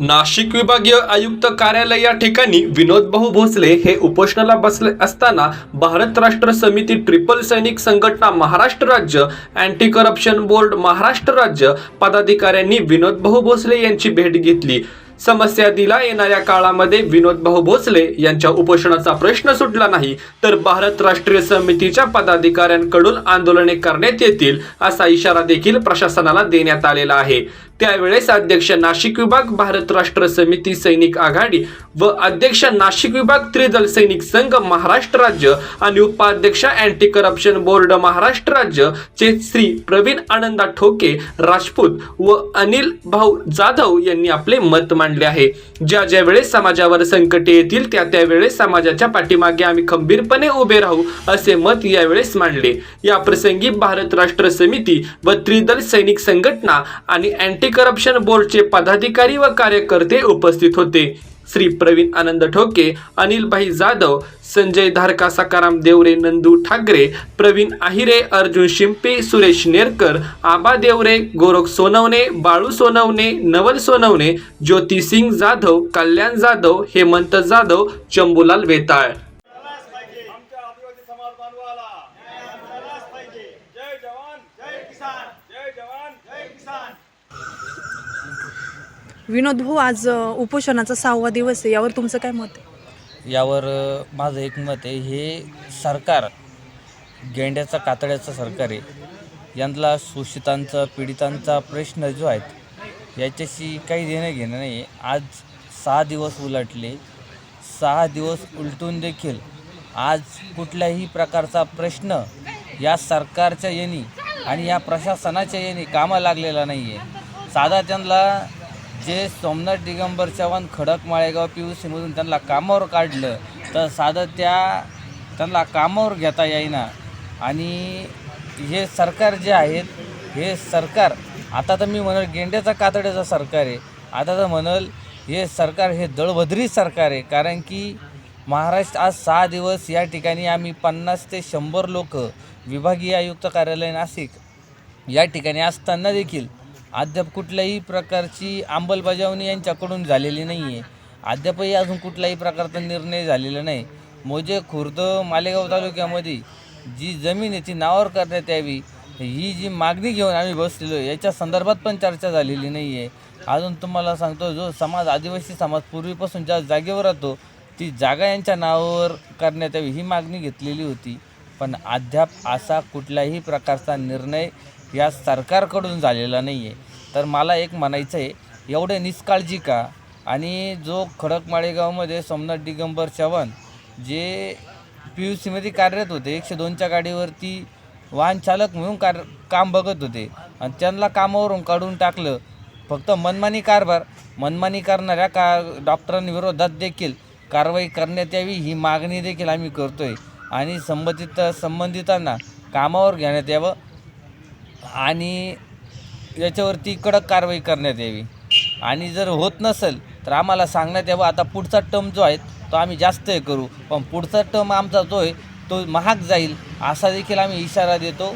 नाशिक विभागीय आयुक्त कार्यालय या ठिकाणी विनोद भाऊ भोसले हे उपोषणाला बसले असताना भारत राष्ट्र समिती ट्रिपल सैनिक संघटना महाराष्ट्र राज्य अँटी करप्शन बोर्ड महाराष्ट्र राज्य पदाधिकाऱ्यांनी विनोद भाऊ भोसले यांची भेट घेतली. समस्या दिला येणाऱ्या काळामध्ये विनोद भाऊ भोसले यांच्या उपोषणाचा प्रश्न सुटला नाही तर भारत राष्ट्रीय समितीच्या पदाधिकाऱ्यांकडून आंदोलने करण्यात येतील असा इशारा देखील प्रशासनाला देण्यात आलेला आहे. त्यावेळेस अध्यक्ष नाशिक विभाग भारत राष्ट्र समिती सैनिक आघाडी व अध्यक्ष नाशिक विभाग त्रिदल सैनिक संघ महाराष्ट्र राज्य आणि उपाध्यक्ष अँटी करप्शन बोर्ड महाराष्ट्र राज्य चे श्री प्रवीण आनंदा ठोके राजपूत व अनिल भाऊ जाधव यांनी आपले मत मांडले आहे. ज्या ज्या वेळेस समाजावर संकटे येतील त्या त्यावेळेस समाजाच्या पाठीमागे आम्ही खंबीरपणे उभे राहू असे मत यावेळेस मांडले. या प्रसंगी भारत राष्ट्र समिती व त्रिदल सैनिक संघटना आणि अँटी करप्शन बोर्डचे पदाधिकारी व कार्यकर्ते उपस्थित होते. श्री प्रवीण आनंद ठोके अनिलभाई जाधव संजय धारका सकाराम देवरे नंदू ठाकरे प्रवीण आहिरे अर्जुन शिंपे सुरेश नेरकर आबा देवरे गोरख सोनवणे बाळू सोनवणे नवल सोनवणे ज्योती सिंग जाधव कल्याण जाधव हेमंत जाधव चंबूलाल वेताळ आमच्या आदिवासी समाज बांधवाला मिळालाच पाहिजे जय जवान जय किसान जय जवान जय किसान विनोद भाऊ आज उपोषणाचा सहावा दिवस आहे. यावर तुमचं काय मत आहे? यावर अ, माझं एक मत आहे हे सरकार गेंड्याचा कातड्याचं सरकार आहे. यांना शोषितांचा पीडितांचा प्रश्न जो आहेत याच्याशी काही देणं घेणं नाही. आहे आज सहा दिवस उलटले. सहा दिवस उलटून देखील आज कुठल्याही प्रकारचा प्रश्न या सरकारच्या येणी आणि या प्रशासनाच्या येणी कामा लागलेला नाही आहे साधा त्यांना जे सोमनाथ दिगंबर चव्हाण खडक माळेगाव पी यू सीमधून त्यांना कामावर काढलं तर साधं त्या त्यांना कामावर घेता येईना. आणि हे सरकार जे आहेत हे सरकार आता तर मी म्हणल गेंड्याचा कातड्याचं सरकार आहे. आता तर म्हणल हे सरकार हे दळभद्री सरकार आहे कारण की महाराष्ट्र आज सहा दिवस या ठिकाणी आम्ही पन्नास ते शंभर लोक विभागीय आयुक्त कार्यालय नाशिक या ठिकाणी असताना देखील अद्याप कुठल्याही प्रकारची अंमलबजावणी यांच्याकडून झालेली नाही आहे अद्यापही अजून कुठल्याही प्रकारचा निर्णय झालेला नाही. मोजे खुर्द मालेगाव तालुक्यामध्ये जी जमीन आहे ती नावावर करण्यात यावी ही जी मागणी घेऊन आम्ही बसलेलो याच्या संदर्भात पण चर्चा झालेली नाही आहे अजून तुम्हाला सांगतो जो समाज आदिवासी समाज पूर्वीपासून ज्या जागेवर राहतो ती जागा यांच्या नावावर करण्यात यावी ही मागणी घेतलेली होती. पण अद्याप असा कुठल्याही प्रकारचा निर्णय या सरकारकडून झालेला नाही आहे तर मला एक म्हणायचं आहे एवढे निष्काळजी का? आणि जो खडक माळेगावमध्ये Somnath Digambar Chavan J P U सीमध्ये कार्यरत होते एकशे दोनच्या गाडीवरती वाहन चालक म्हणून कार काम बघत होते. आणि त्यांना कामावरून काढून टाकलं. फक्त मनमानी कारभार मनमानी करणाऱ्या का डॉक्टरांविरोधात देखील कारवाई करण्यात यावी ही मागणी देखील आम्ही करतो आहे आणि संबंधित संबंधितांना कामावर घेण्यात यावं. आणि याच्यावरती कडक कारवाई करण्यात यावी. आणि जर होत नसेल तर आम्हाला सांगण्यात यावं आता पुढचा टर्म जो आहे तो आम्ही जास्त हे करू. पण पुढचा टर्म आमचा जो आहे तो महाग जाईल असा देखील आम्ही इशारा देतो.